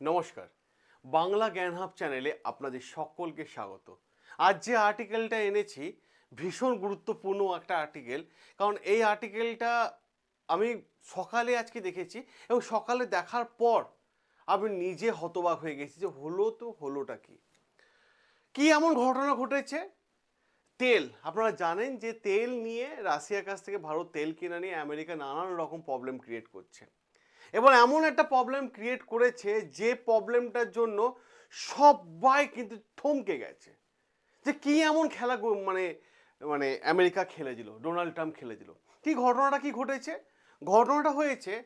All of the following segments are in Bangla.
নমস্কার। বাংলা জ্ঞান হাব চ্যানেলে আপনাদের সকলকে স্বাগত। আজ যে আর্টিকেলটা এনেছি, ভীষণ গুরুত্বপূর্ণ একটা আর্টিকেল, কারণ এই আর্টিকেলটা আমি সকালে আজকে দেখেছি এবং সকালে দেখার পর আমি নিজে হতবাক হয়ে গেছি যে হলো তো হলোটা কি? কি এমন ঘটনা ঘটেছে? তেল, আপনারা জানেন যে তেল নিয়ে রাশিয়ার কাছ থেকে ভারত তেল কেনা নিয়ে আমেরিকা নানান রকম প্রবলেম ক্রিয়েট করছে। এবার এমন একটা প্রবলেম ক্রিয়েট করেছে যে প্রবলেমটার জন্য সবাই কিন্তু থমকে গেছে। যে কি এমন খেলা মানে মানে আমেরিকা খেলেছিল, ডোনাল্ড ট্রাম্প খেলেছিল। কি ঘটনাটা কি ঘটেছে? ঘটনাটা হয়েছে,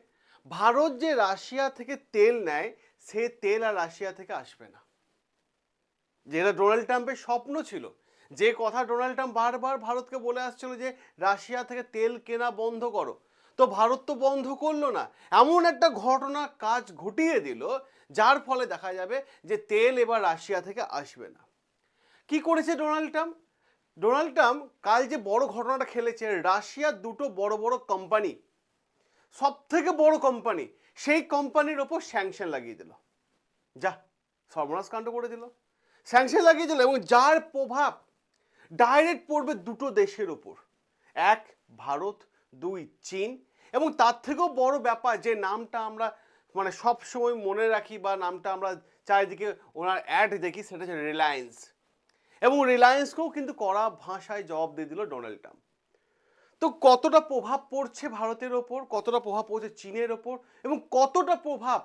ভারত যে রাশিয়া থেকে তেল নেয়, সে তেল আর রাশিয়া থেকে আসবে না। যেটা ডোনাল্ড ট্রাম্পের স্বপ্ন ছিল। যে কথা ডোনাল্ড ট্রাম্প বারবার ভারতকে বলে আসছিল যে, রাশিয়া থেকে তেল কেনা বন্ধ করো। তো ভারত তো বন্ধ করল না। এমন একটা ঘটনা কাজ ঘটিয়ে দিল, যার ফলে দেখা যাবে যে তেল এবার রাশিয়া থেকে আসবে না। কি করেছে ডোনাল্ড ট্রাম্প? ডোনাল্ড ট্রাম্প কাল যে বড় ঘটনাটা খেলেছে রাশিয়ার দুটো বড় বড় কোম্পানি সব থেকে বড় কোম্পানি, সেই কোম্পানির ওপর স্যাংশন লাগিয়ে দিল। যা, সর্বনাশ কাণ্ড করে দিল। স্যাংশন লাগিয়ে দিল এবং যার প্রভাব ডাইরেক্ট পড়বে দুটো দেশের ওপর। এক, ভারত, দুই, চীন। এবং তার থেকেও বড় ব্যাপার যে নামটা আমরা মানে সব সময় মনে রাখি বা নামটা আমরা চারিদিকে ওনার অ্যাড দেখি, সেটা হচ্ছে রিলায়েন্স এবং রিলায়েন্সকেও কিন্তু কড়া ভাষায় জবাব দিয়ে দিল ডোনাল্ড ট্রাম্প তো কতটা প্রভাব পড়ছে ভারতের ওপর, কতটা প্রভাব পড়ছে চীনের ওপর, এবং কতটা প্রভাব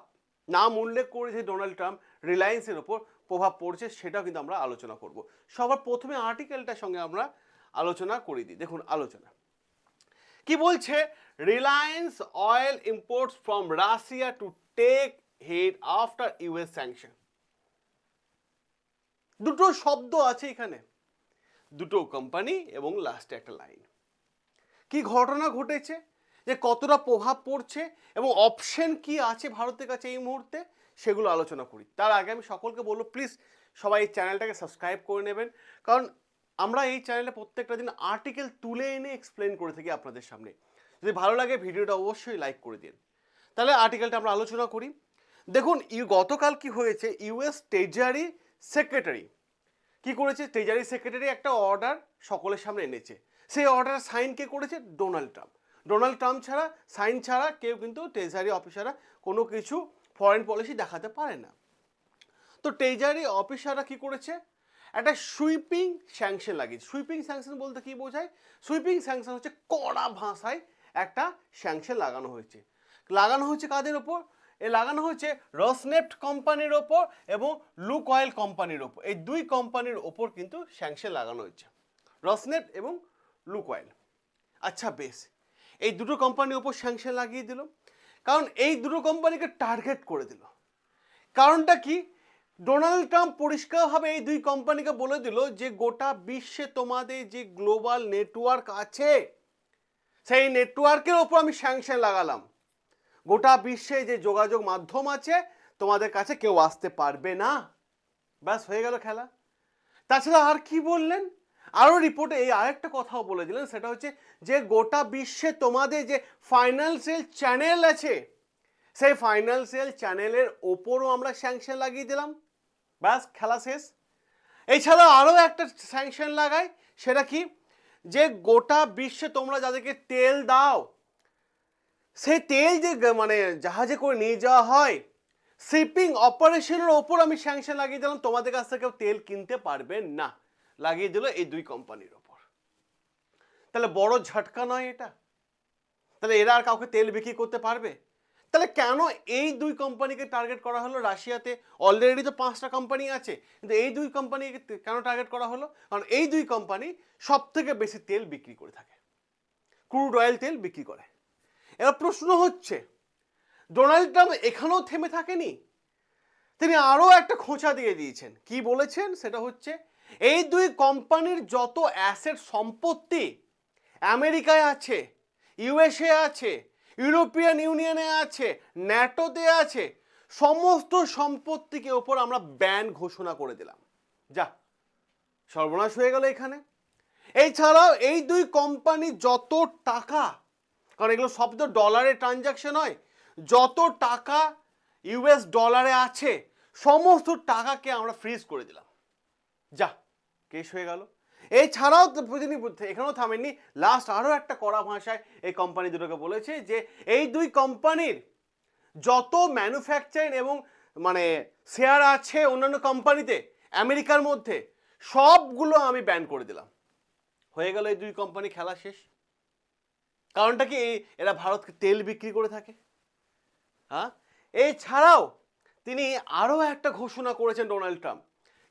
নাম উল্লেখ করেছে ডোনাল্ড ট্রাম্প রিলায়েন্সের ওপর প্রভাব পড়ছে সেটাও কিন্তু আমরা আলোচনা করব। সবার প্রথমে আর্টিকেলটার সঙ্গে আমরা আলোচনা করে দিই। দেখুন, আলোচনা। কি বলছে? Reliance oil imports from Russia to take head after US sanction দুটো শব্দ আছে এখানে। দুটো কোম্পানি এবং লাস্টে একটা লাইন কি ঘটনা ঘটেছে? যে কতটা প্রভাব পড়ছে এবং অপশন কি আছে ভারতের কাছে এই মুহূর্তে? সেগুলো আলোচনা করি। তার আগে আমি সকলকে বলব প্লিজ সবাই এই চ্যানেলটাকে সাবস্ক্রাইব করে নেবেন। কারণ আমরা এই চ্যানেলে প্রত্যেকটা দিন আর্টিকেল তুলে এনে এক্সপ্লেন করে থাকি আপনাদের সামনে। যদি ভালো লাগে ভিডিওটা অবশ্যই লাইক করে দিন। তাহলে আর্টিকেলটা আমরা আলোচনা করি। দেখুন ইউ গতকাল কি হয়েছে? ইউএস ট্রেজারি সেক্রেটারি কি করেছে? ট্রেজারি সেক্রেটারি একটা অর্ডার সকলের সামনে এনেছে। সেই অর্ডার সাইন কে করেছে? ডোনাল্ড ট্রাম্প ডোনাল্ড ট্রাম্প ছাড়া সাইন ছাড়া কেউ কিন্তু ট্রেজারি অফিসাররা কোনো কিছু ফরেন পলিসি দেখাতে পারে না। তো ট্রেজারি অফিসাররা কি করেছে? একটা সুইপিং স্যাংশন লাগিয়েছে। সুইপিং স্যাংশন বলতে কি বোঝায়? সুইপিং স্যাংশন হচ্ছে কড়া ভাষায় একটা স্যাংশন লাগানো হয়েছে। লাগানো হয়েছে কাদের ওপর? এ লাগানো হয়েছে রসনেফট কোম্পানির ওপর এবং লুক অয়েল কোম্পানির ওপর। এই দুই কোম্পানির ওপর কিন্তু স্যাংশন লাগানো হয়েছে। রসনেফট এবং লুক অয়েল। আচ্ছা বেশ, এই দুটো কোম্পানির ওপর স্যাংশন লাগিয়ে দিল। কারণ এই দুটো কোম্পানিকে টার্গেট করে দিল। কারণটা কি? ডোনাল্ড ট্রাম্প পরিষ্কারভাবে এই দুই কোম্পানিকে বলে দিল যে গোটা বিশ্বে তোমাদের যে গ্লোবাল নেটওয়ার্ক আছে, সেই নেটওয়ার্কের ওপর আমি স্যাংশন লাগালাম। গোটা বিশ্বে যে যোগাযোগ মাধ্যম আছে, তোমাদের কাছে কেউ আসতে পারবে না। ব্যাস, হয়ে গেল খেলা। তাছাড়া আর কি বললেন? আরও রিপোর্টে এই আরেকটা কথাও বলে দিলেন, সেটা হচ্ছে যে গোটা বিশ্বে তোমাদের যে ফাইন্যান্সিয়াল চ্যানেল আছে, সেই ফাইন্যান্সিয়াল চ্যানেলের ওপরও আমরা স্যাংশন লাগিয়ে দিলাম। ব্যাস খেলা শেষ। এছাড়া আরও একটা স্যাংশন লাগাই, সেটা কি? যে গোটা বিশ্বে তোমরা যাদেরকে তেল দাও, সেই তেল যে মানে জাহাজে করে নিয়ে যাওয়া হয় শিপিং অপারেশনের ওপর আমি স্যাংশন লাগিয়ে দিলাম, তোমাদের কাছ থেকে তেল কিনতে পারবে না। লাগিয়ে দিল এই দুই কোম্পানির ওপর। তাহলে বড় ঝটকা নয় এটা। তাহলে এরা আর কাউকে তেল বিক্রি করতে পারবে? তাহলে কেন এই দুই কোম্পানিকে টার্গেট করা হলো? রাশিয়াতে অলরেডি তো পাঁচটা কোম্পানি আছে। কিন্তু এই দুই কোম্পানিকে কেন টার্গেট করা হলো? কারণ এই দুই কোম্পানি সব থেকে বেশি তেল বিক্রি করে থাকে। ক্রুড অয়েল তেল বিক্রি করে। এবার প্রশ্ন হচ্ছে ডোনাল্ড ট্রাম্প এখানেও থেমে থাকেনি? তিনি আরও একটা খোঁচা দিয়ে দিয়েছেন। কি বলেছেন? সেটা হচ্ছে, এই দুই কোম্পানির যত অ্যাসেট সম্পত্তি আমেরিকায় আছে ইউএসএ আছে ইউরোপিয়ান ইউনিয়নে আছে, ন্যাটোতে আছে। সমস্ত সম্পত্তিকে ওপর আমরা ব্যান ঘোষণা করে দিলাম। যা, সর্বনাশ হয়ে গেল এখানে। এছাড়াও এই দুই কোম্পানি যত টাকা, কারণ এগুলো সব তো ডলারে ট্রানজাকশন হয়, যত টাকা ইউএস ডলারে আছে, সমস্ত টাকাকে আমরা ফ্রিজ করে দিলাম। যা কেস হয়ে গেল। এছাড়াও তিনি এখানেও থামেননি লাস্ট আরও একটা কড়া ভাষায় এই কোম্পানি দুটোকে বলেছে যে এই দুই কোম্পানির যত ম্যানুফ্যাকচারিং এবং মানে শেয়ার আছে অন্যান্য কোম্পানিতে আমেরিকার মধ্যে, সবগুলো আমি ব্যান করে দিলাম। হয়ে গেল এই দুই কোম্পানি খেলা শেষ। কারণটা কি? এই- এরা ভারতকে তেল বিক্রি করে থাকে। হ্যাঁ? এছাড়াও তিনি আরও একটা ঘোষণা করেছেন ডোনাল্ড ট্রাম্প।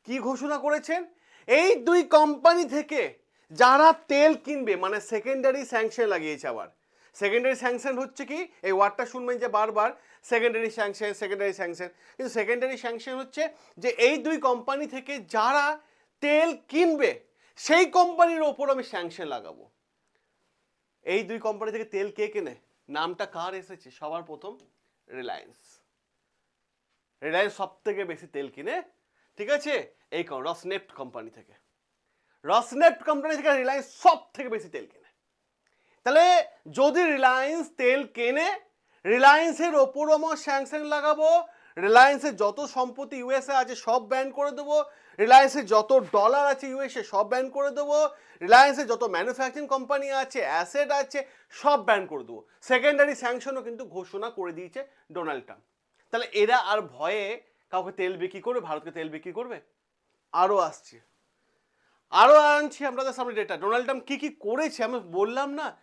কি ঘোষণা করেছেন? এই দুই কোম্পানি থেকে যারা তেল কিনবে মানে সেকেন্ডারি স্যাংশন লাগিয়েছে আবার। সেকেন্ডারি স্যাংশন হচ্ছে কি? এই ওয়ার্ডটা শুনবেন যে বারবার সেকেন্ডারি স্যাংশন সেকেন্ডারি স্যাংশন কিন্তু সেকেন্ডারি স্যাংশন হচ্ছে যে এই দুই কোম্পানি থেকে যারা তেল কিনবে, সেই কোম্পানির ওপর আমি স্যাংশন লাগাবো। এই দুই কোম্পানি থেকে তেল কে কেনে? নামটা কার এসেছে? সবার প্রথম রিলায়েন্স রিলায়েন্স সব থেকে বেশি তেল কিনে ঠিক আছে? এই রসনেফট কোম্পানি থেকে। রসনেফট কোম্পানি থেকে রিলায়েন্স সব থেকে বেশি তেল কেনে। তাহলে যদি রিলায়েন্স তেল কেনে রিলায়েন্সের ওপরও আমার স্যাংশন লাগাবো রিলায়েন্সের যত সম্পত্তি ইউএসএ আছে সব ব্যান করে দেবো রিলায়েন্সের যত ডলার আছে ইউএসএ সব ব্যান করে দেবো রিলায়েন্সের যত ম্যানুফ্যাকচারিং কোম্পানি আছে অ্যাসেট আছে, সব ব্যান করে দেবো। সেকেন্ডারি স্যাংশনও কিন্তু ঘোষণা করে দিয়েছে ডোনাল্ড ট্রাম্প তাহলে এরা আর ভয়ে কাউকে তেল বিক্রি করবে, ভারতকে তেল বিক্রি করবে? আরও আসছে। আরও আনছি আপনাদের সামনে ডেটা ডোনাল্ড ট্রাম্প কী কী করেছে? আমি বললাম না।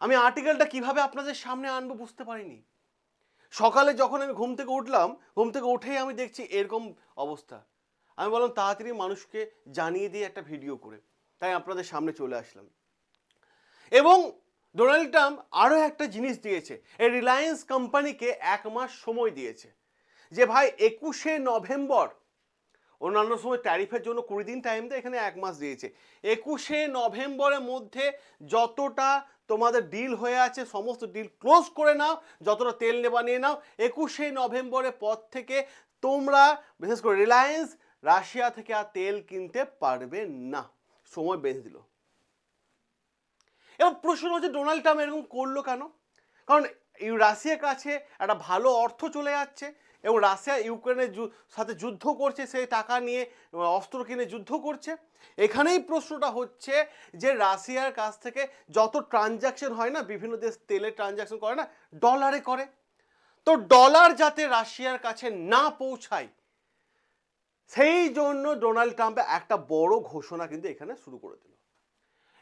আমি আর্টিকেলটা কীভাবে আপনাদের সামনে আনব বুঝতে পারিনি। সকালে যখন আমি ঘুম থেকে উঠলাম, ঘুম থেকে উঠেই আমি দেখছি এরকম অবস্থা। আমি বললাম, তাড়াতাড়ি মানুষকে জানিয়ে দিয়ে একটা ভিডিও করে। তাই আপনাদের সামনে চলে আসলাম। এবং ডোনাল্ড ট্রাম্প আরও একটা জিনিস দিয়েছে। এই রিলায়েন্স কোম্পানিকে এক মাস সময় দিয়েছে। যে ভাই, একুশে নভেম্বর, অন্যান্য সময় ট্যারিফের জন্য কুড়ি দিন টাইম দেয় এখানে এক মাস দিয়েছে। একুশে নভেম্বরের মধ্যে যতটা তোমাদের ডিল হয়ে আছে, সমস্ত ডিল ক্লোজ করে নাও, যতটা তেল নেবা নিয়ে নাও, একুশে নভেম্বরের পর থেকে তোমরা, বিশেষ করে রিলায়েন্স রাশিয়া থেকে আর তেল কিনতে পারবে না। সময় বেঁধে দিল। এবার প্রশ্ন হচ্ছে ডোনাল্ড ট্রাম্প এরকম করল কেন? কারণ রাশিয়ার কাছে একটা ভালো অর্থ চলে যাচ্ছে এবং রাশিয়া ইউক্রেনের সাথে যুদ্ধ করছে, সেই টাকা নিয়ে অস্ত্র কিনে যুদ্ধ করছে। এখানেই প্রশ্নটা হচ্ছে যে রাশিয়ার কাছ থেকে যত ট্রানজাকশন হয় না, বিভিন্ন দেশ তেলের ট্রানজাকশন করে না ডলারে করে। তো ডলার যাতে রাশিয়ার কাছে না পৌঁছায়, সেই জন্য ডোনাল্ড ট্রাম্প একটা বড় ঘোষণা কিন্তু এখানে শুরু করে দিল।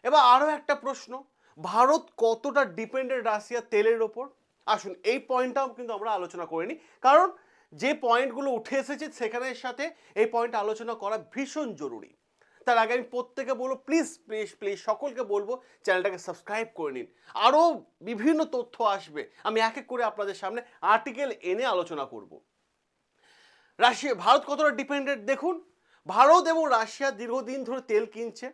এবার আরও একটা প্রশ্ন, ভারত কতটা ডিপেন্ডেন্ট রাশিয়ার তেলের ওপর? আসুন, এই পয়েন্টটাও কিন্তু আমরা আলোচনা করিনি কারণ যে পয়েন্টগুলো উঠে এসেছে সেখানের সাথে এই পয়েন্ট আলোচনা করা ভীষণ জরুরি। তার আগে আমি প্রত্যেকে বলব প্লিজ প্লিজ প্লিজ সকলকে বলব, চ্যানেলটাকে সাবস্ক্রাইব করে নিন। আরও বিভিন্ন তথ্য আসবে। আমি এক এক করে আপনাদের সামনে আর্টিকেল এনে আলোচনা করব। রাশিয়া, ভারত কতটা ডিপেন্ডেন্ট দেখুন, ভারত এবং রাশিয়া দীর্ঘদিন ধরে তেল কিনছে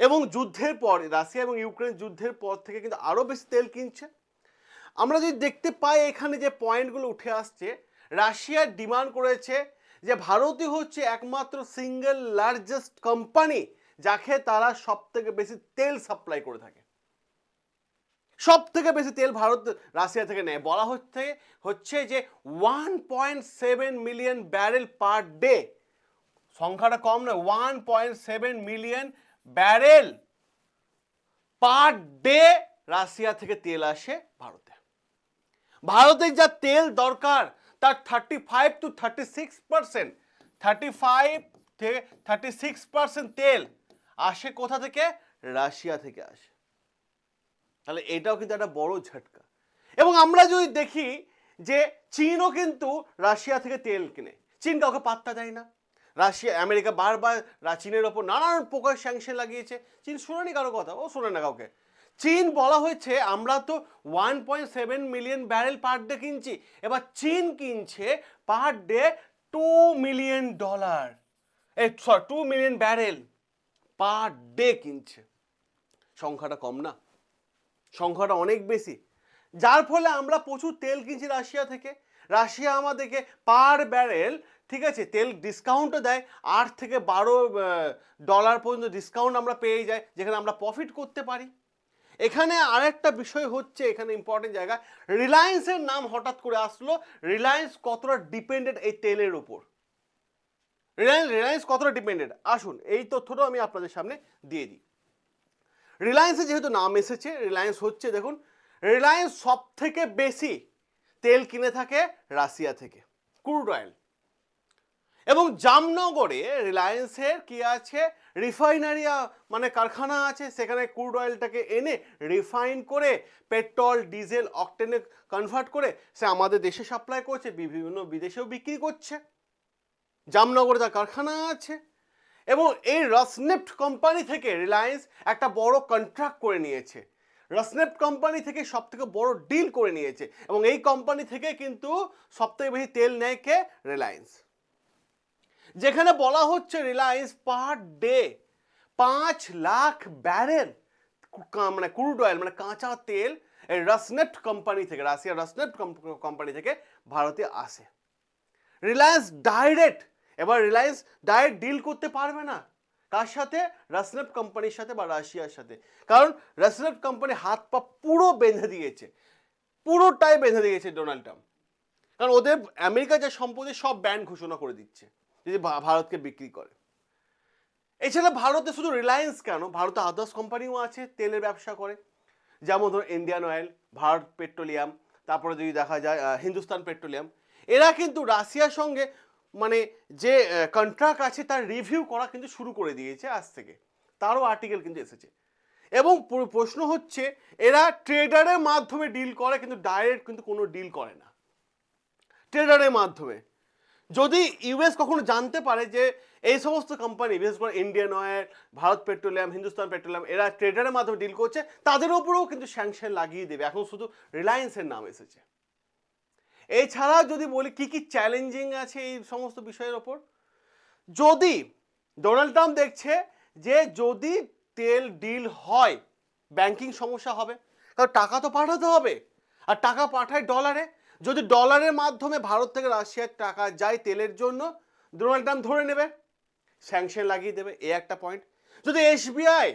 এবং যুদ্ধের পর, রাশিয়া এবং ইউক্রেন যুদ্ধের পর থেকে কিন্তু আরও বেশি তেল কিনছে। আমরা যদি দেখতে পাই এখানে যে পয়েন্টগুলো উঠে আসছে রাশিয়া ডিমান্ড করেছে যে ভারতই হচ্ছে একমাত্র সিঙ্গেল লার্জেস্ট কোম্পানি যাকে তারা সব থেকে বেশি তেল সাপ্লাই করে থাকে। সব থেকে বেশি তেল ভারত রাশিয়া থেকে নেয়। বলা হচ্ছে হচ্ছে যে one point seven million barrel per day সংখ্যাটা কম নয় one point seven million barrel per day Russia থেকে তেল আসে ভারতে। ভারতের যা তেল দরকার তার thirty five to thirty six percent thirty five থেকে থার্টি সিক্স পার্সেন্ট তেল আসে কোথা থেকে? রাশিয়া থেকে আসে। তাহলে এটাও কিন্তু একটা বড় ঝটকা। এবং আমরা যদি দেখি যে চীনও কিন্তু রাশিয়া থেকে তেল কিনে। চীন কাউকে পাত্তা দেয় না। রাশিয়া, আমেরিকা বারবার চীনের ওপর নানান প্রকার স্যাংশন লাগিয়েছে। চীন শোনেনি কারও কথা, ও শোনে না কাউকে। চীন বলা হয়েছে, আমরা তো one point seven million barrel per day কিনছি। এবার চীন কিনছে per day two million dollar এই sorry two million barrel per day কিনছে। সংখ্যাটা কম না? সংখ্যাটা অনেক বেশি। যার ফলে আমরা প্রচুর তেল কিনছি রাশিয়া থেকে। রাশিয়া আমাদেরকে পার ব্যারেল ঠিক আছে, তেল ডিসকাউন্টও দেয়। আট থেকে বারো ডলার পর্যন্ত ডিসকাউন্ট আমরা পেয়ে যাই, যেখানে আমরা প্রফিট করতে পারি। এখানে আরেকটা বিষয় হচ্ছে এখানে ইম্পর্টেন্ট জায়গা। রিলায়েন্সের নাম হঠাৎ করে আসলো। রিলায়েন্স কতটা ডিপেন্ডেন্ট এই তেলের উপর? রিলায়েন্স রিলায়েন্স কতটা ডিপেন্ডেন্ট আসুন, এই তথ্যটাও আমি আপনাদের সামনে দিয়ে দিই। রিলায়েন্সের যেহেতু নাম এসেছে রিলায়েন্স হচ্ছে, দেখুন রিলায়েন্স সব থেকে বেশি তেল কিনে থাকে রাশিয়া থেকে ক্রুড অয়েল এবং জামনগরে রিলায়েন্সের কি আছে? রিফাইনারি মানে কারখানা আছে, সেখানে ক্রুড অয়েলটাকে এনে রিফাইন করে পেট্রোল, ডিজেল, অকটেনে কনভার্ট করে সে আমাদের দেশে সাপ্লাই করছে, বিভিন্ন বিদেশেও বিক্রি করছে। জামনগরে তার কারখানা আছে। এবং এই রসনেফট কোম্পানি থেকে রিলায়েন্স একটা বড় কন্ট্রাক্ট করে নিয়েছে। রসনেফট কোম্পানি থেকে সব থেকে বড় ডিল করে নিয়েছে। এবং এই কোম্পানি থেকে কিন্তু সবথেকে বেশি তেল নেয় কে? রিলায়েন্স। যেখানে বলা হচ্ছে রিলায়েন্স পার ডে পাঁচ লাখ ব্যারেল মানে ক্রুড অয়েল মানে কাঁচা তেল এই রসনেফট কোম্পানি থেকে রাশিয়ার রাসনেট কোম্পানি থেকে ভারতে আসে। রিলায়েন্স ডাইরেক্ট এবার রিলায়েন্স ডাইরেক্ট ডিল করতে পারবে না। কার সাথে? রাসনেফ কোম্পানির সাথে বা রাশিয়ার সাথে। কারণ রাসনেফ কোম্পানি হাত পা পুরো বেঁধে দিয়েছে। পুরোটাই বেঁধে দিয়েছে ডোনাল্ড ট্রাম্প কারণ ওদের আমেরিকা যে সম্পত্তি সব ব্যান ঘোষণা করে দিচ্ছে। যদি ভারতকে বিক্রি করে। এছাড়া ভারতে শুধু রিলায়েন্স কেন? ভারতে আদার্স কোম্পানিও আছে, তেলের ব্যবসা করে। যেমন ধরুন ইন্ডিয়ান অয়েল ভারত পেট্রোলিয়াম তারপরে যদি দেখা যায় হিন্দুস্তান পেট্রোলিয়াম এরা কিন্তু রাশিয়ার সঙ্গে মানে যে কন্ট্রাক্ট আছে তার রিভিউ করা কিন্তু শুরু করে দিয়েছে আজ থেকে। তারও আর্টিকেল কিন্তু এসেছে। এবং প্রশ্ন হচ্ছে, এরা ট্রেডারের মাধ্যমে ডিল করে, কিন্তু ডাইরেক্ট কিন্তু কোনো ডিল করে না। ট্রেডারের মাধ্যমে। যদি ইউএস কখনো জানতে পারে যে এই সমস্ত কোম্পানি বিশেষ করে Indian Oil Bharat Petroleum Hindustan Petroleum এরা ট্রেডারের মাধ্যমে ডিল করছে, তাদের ওপরেও কিন্তু স্যাংশন লাগিয়ে দেবে। এখন শুধু রিলায়েন্সের নাম এসেছে। এছাড়া যদি বলি, কি কি চ্যালেঞ্জিং আছে এই সমস্ত বিষয়ের ওপর? যদি ডোনাল্ড ট্রাম্প দেখছে যে যদি তেল ডিল হয় ব্যাংকিং সমস্যা হবে কারণ টাকা তো পাঠাতে হবে। আর টাকা পাঠায় ডলারে যদি ডলারের মাধ্যমে ভারত থেকে রাশিয়ার টাকা যায় তেলের জন্য, ডোনাল্ড ট্রাম্প ধরে নেবে, স্যাংশন লাগিয়ে দেবে, এ একটা পয়েন্ট যদি এসবিআই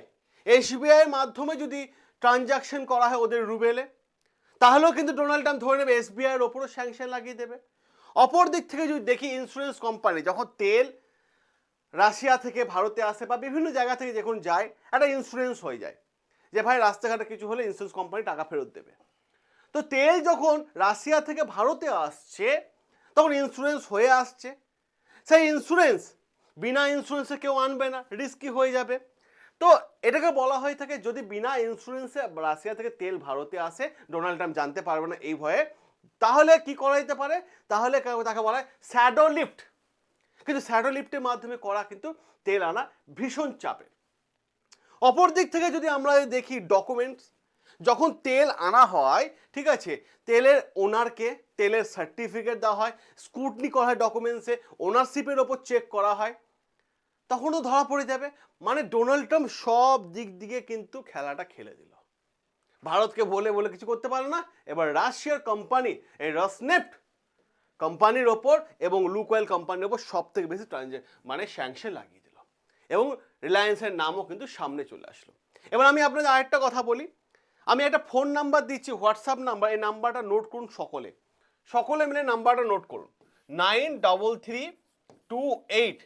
এসবিআইয়ের মাধ্যমে যদি ট্রানজাকশন করা হয় ওদের রুবেলে, তাহলেও কিন্তু ডোনাল্ড ট্রাম্প ধরে নেবে এসবিআইয়ের ওপরও স্যাংশন লাগিয়ে দেবে। অপর দিক থেকে যদি দেখি ইন্স্যুরেন্স কোম্পানি যখন তেল রাশিয়া থেকে ভারতে আসে বা বিভিন্ন জায়গা থেকে যখন যায়, একটা ইন্স্যুরেন্স হয়ে যায়। যে ভাই, রাস্তাঘাটে কিছু হলে ইন্স্যুরেন্স কোম্পানি টাকা ফেরত দেবে। তো তেল যখন রাশিয়া থেকে ভারতে আসছে, তখন ইন্স্যুরেন্স হয়ে আসছে। সেই ইন্স্যুরেন্স বিনা ইন্স্যুরেন্সে কেউ আনবে না রিস্কি হয়ে যাবে। তো এটাকে বলা হয়ে থাকে, যদি বিনা ইন্স্যুরেন্সে রাশিয়া থেকে তেল ভারতে আসে, ডোনাল্ড ট্রাম্প জানতে পারবে না এই ভয়ে, তাহলে কি করা যেতে পারে? তাহলে তাকে বলা হয় স্যাডো লিফট। কিন্তু স্যাডো লিফটের মাধ্যমে করা কিন্তু তেল আনা ভীষণ চাপের। অপর দিক থেকে যদি আমরা দেখি ডকুমেন্টস যখন তেল আনা হয়, ঠিক আছে, তেলের ওনারকে তেলের সার্টিফিকেট দেওয়া হয় স্কুটনি করা হয় ডকুমেন্টসে ওনারশিপের ওপর চেক করা হয়, তখনও ধরা পড়ে যাবে। মানে ডোনাল্ড ট্রাম্প সব দিক দিকে কিন্তু খেলাটা খেলে দিল। ভারতকে বলে বলে কিছু করতে পারল না। এবার রাশিয়ার কোম্পানি এই রসনেফট কোম্পানির ওপর এবং লুকওয়েল কোম্পানির ওপর সব থেকে বেশি ট্রানজে মানে স্যাংশন লাগিয়ে দিল। এবং রিলায়েন্সের নামও কিন্তু সামনে চলে আসলো। এবার আমি আপনাদের আরেকটা কথা বলি। আমি একটা ফোন নাম্বার দিচ্ছি, হোয়াটসঅ্যাপ নাম্বার, এই নাম্বারটা নোট করুন সকলে। সকলে মিলে নাম্বারটা নোট করুন। Nine double three two eight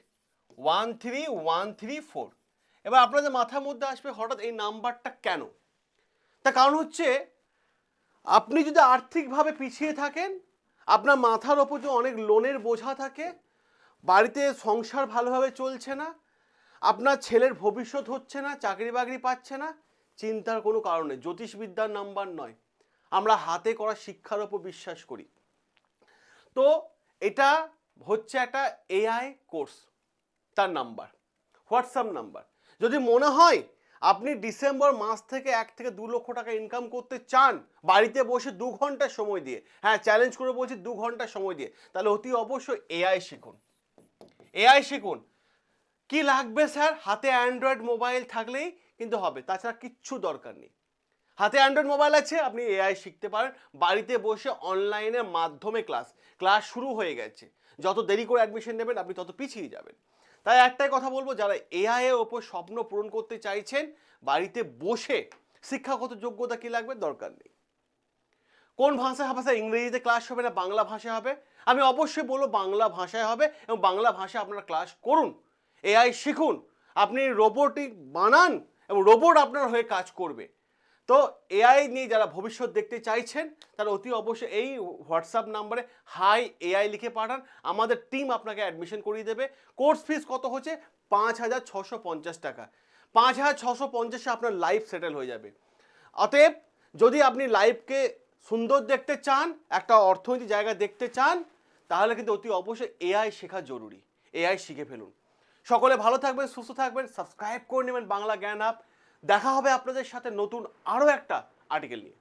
one three one three four. এবার আপনাদের মাথার মধ্যে আসবে হঠাৎ এই নাম্বারটা কেন? তার কারণ হচ্ছে, আপনি যদি আর্থিকভাবে পিছিয়ে থাকেন, আপনার মাথার ওপর যে অনেক লোনের বোঝা থাকে, বাড়িতে সংসার ভালোভাবে চলছে না, আপনার ছেলের ভবিষ্যৎ হচ্ছে না, চাকরি বাকরি পাচ্ছে না চিন্তার কোনো কারণে জ্যোতিষবিদ্যার নাম্বার নয়। আমরা হাতে করা শিক্ষার ওপর বিশ্বাস করি। তো এটা হচ্ছে একটা এআই কোর্স, তার নাম্বার, হোয়াটসঅ্যাপ নাম্বার। যদি মনে হয় আপনি ডিসেম্বর মাস থেকে এক থেকে দু লক্ষ টাকা ইনকাম করতে চান, বাড়িতে বসে দু ঘণ্টা সময় দিয়ে হ্যাঁ চ্যালেঞ্জ করে বলছি দু ঘণ্টা সময় দিয়ে, তাহলে অতি অবশ্যই এআই শিখুন। এআই শিখুন। কি লাগবে স্যার? হাতে অ্যান্ড্রয়েড মোবাইল থাকলেই কিন্তু হবে, তাছাড়া কিচ্ছু দরকার নেই। হাতে অ্যান্ড্রয়েড মোবাইল আছে, আপনি এআই শিখতে পারেন। বাড়িতে বসে অনলাইনের মাধ্যমে ক্লাস ক্লাস শুরু হয়ে গেছে। যত দেরি করে অ্যাডমিশন নেবেন, আপনি তত পিছিয়ে যাবেন। তাই একটাই কথা বলব, যারা এআই এর ওপর স্বপ্ন পূরণ করতে চাইছেন, বাড়িতে বসে শিক্ষাগত যোগ্যতা কি লাগবে, দরকার নেই। কোন ভাষায় ভাষা ইংরেজিতে ক্লাস হবে না, বাংলা ভাষায় হবে? আমি অবশ্যই বলব, বাংলা ভাষায় হবে এবং বাংলা ভাষায় আপনারা ক্লাস করুন। এআই শিখুন। আপনি রোবটিক বানান এবং রোবট আপনার হয়ে কাজ করবে। তো এআই নিয়ে যারা ভবিষ্যৎ দেখতে চাইছেন তারা অতি অবশ্যই এই হোয়াটসঅ্যাপ নাম্বারে হাই এআই লিখে পাঠান। আমাদের টিম আপনাকে অ্যাডমিশন করিয়ে দেবে। কোর্স ফিস কত হচ্ছে? পাঁচ হাজার ছশো পঞ্চাশ টাকা। পাঁচ হাজার ছশো পঞ্চাশে আপনার লাইফ সেটেল হয়ে যাবে। অতএব যদি আপনি লাইফকে সুন্দর দেখতে চান, একটা অর্থনৈতিক জায়গা দেখতে চান, তাহলে কিন্তু অতি অবশ্যই এআই শেখা জরুরি। এআই শিখে ফেলুন। সকলে ভালো থাকবেন, সুস্থ থাকবেন সাবস্ক্রাইব করে নেবেন বাংলা জ্ঞান আপ দেখা হবে আপনাদের সাথে নতুন আরও একটা আর্টিকেল নিয়ে।